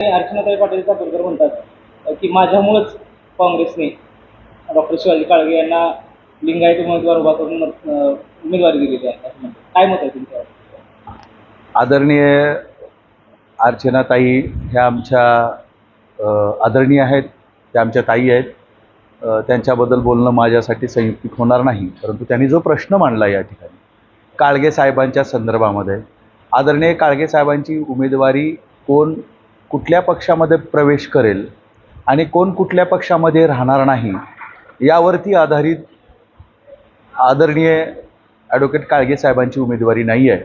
अर्चनाताई पाटील चाकूरकर म्हणतात. की माझ्यामुळंच काँग्रेसने डॉक्टर शिवाजी काळगे यांना लिंगायत उमेदवार उभा करून उमेदवारी दिलेली आहे. काय मत आहे तुमच्या आदरणीय अर्चनाताई ह्या आमच्या आदरणीय आहेत. त्या आमच्या ताई आहेत. त्यांच्याबद्दल बोलणं माझ्यासाठी संयुक्तिक होणार नाही. परंतु त्यांनी जो प्रश्न मांडला या ठिकाणी काळगे साहेबांच्या संदर्भामध्ये आदरणीय काळगे साहेबांची उमेदवारी कोण कुठल्या पक्षामध्ये प्रवेश करेल आणि कोण कुठल्या पक्षामध्ये राहणार नाही यावरती आधारित आदरणीय ॲडव्होकेट काळगे साहेबांची उमेदवारी नाही आहे.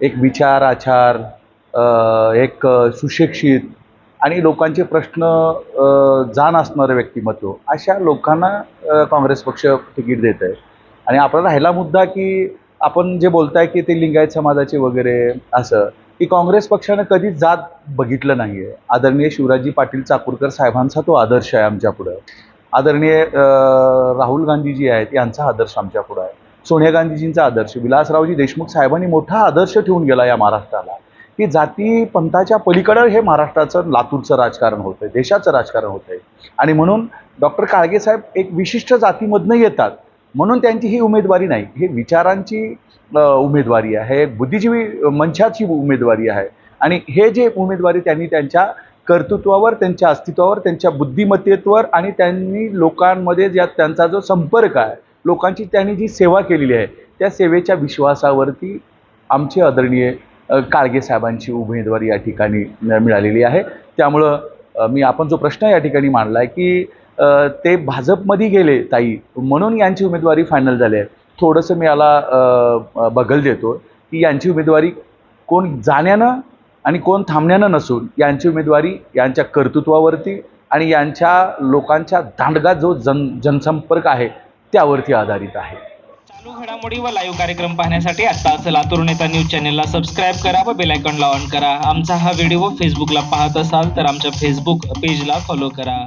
एक विचार आचार एक सुशिक्षित आणि लोकांचे प्रश्न जाण असणारं व्यक्तिमत्व अशा लोकांना काँग्रेस पक्ष तिकीट देत आहे. आणि आपला राहिला मुद्दा की आपण जे बोलताय की ते लिंगायत समाजाचे वगैरे असं की काँग्रेस पक्षानं कधीच जात बघितलं नाही आहे आदरणीय शिवराजी पाटील चाकूरकर साहेबांचा तो आदर्श आहे आमच्या पुढं. आदरणीय राहुल गांधीजी आहेत यांचा आदर्श आमच्या पुढं आहे. सोनिया गांधीजींचा आदर्श विलासरावजी देशमुख साहेबांनी मोठा आदर्श ठेवून गेला या महाराष्ट्राला. की जाती पंथाच्या पलीकडं हे महाराष्ट्राचं लातूरचं राजकारण होतं आहे देशाचं राजकारण होतं आहे आणि म्हणून डॉक्टर काळगे साहेब एक विशिष्ट जातीमधनं येतात. म्हणून त्यांची ही उमेदवारी नाही. हे विचारांची उमेदवारी आहे. बुद्धिजीवी मंचाची उमेदवारी आहे. आणि हे जे उमेदवारी त्यांनी त्यांच्या कर्तृत्वावर त्यांच्या अस्तित्वावर त्यांच्या बुद्धिमत्तेवर आणि त्यांनी लोकांमध्ये ज्या त्यांचा जो संपर्क आहे लोकांची त्यांनी जी सेवा केलेली आहे त्या सेवेच्या विश्वासावरती आमचे आदरणीय अ, काळगे साहेबांची उमेदवारी या ठिकाणी मिळालेली आहे. त्यामुळं मी आपण जो प्रश्न या ठिकाणी मांडला आहे की ते भाजपमध्ये गेले ताई. म्हणून यांची उमेदवारी फायनल झाली आहे. थोडंसं मी याला बगल देतो की यांची उमेदवारी कोण जाण्यानं आणि कोण थांबण्यानं नसून यांची उमेदवारी यांच्या कर्तृत्वावरती आणि यांच्या लोकांच्या दांडगा जो जन जनसंपर्क आहे त्यावरती आधारित आहे. चालू घडामोडी व लाईव्ह कार्यक्रम पाहण्यासाठी आत्ताच लातूर नेता न्यूज चॅनलला सबस्क्राईब करा व बेल आयकॉनला ऑन करा. आमचा हा व्हिडिओ फेसबुकला पाहत असाल तर आमच्या फेसबुक पेजला फॉलो करा.